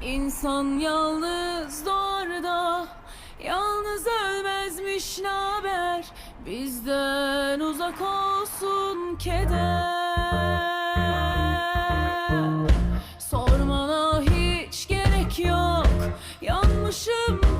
İnsan yalnız doğar da Yalnız ölmezmiş naber Bizden uzak olsun keder. Sormana hiç gerek yok Yanmışım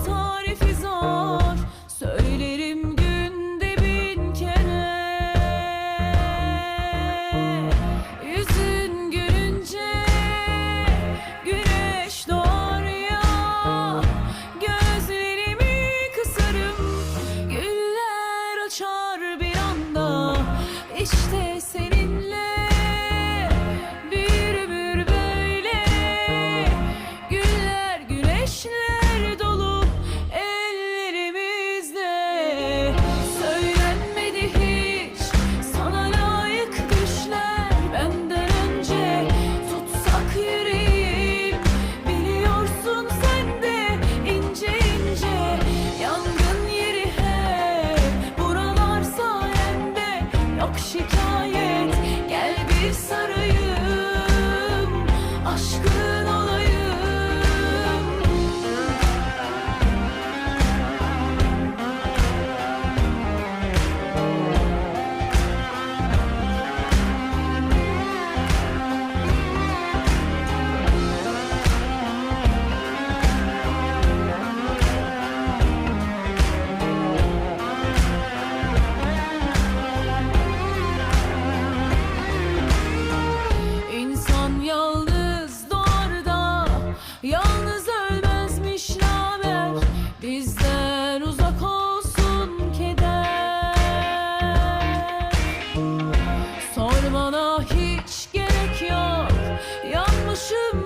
İşte seninle Sana hiç gerek yok. Yanmışım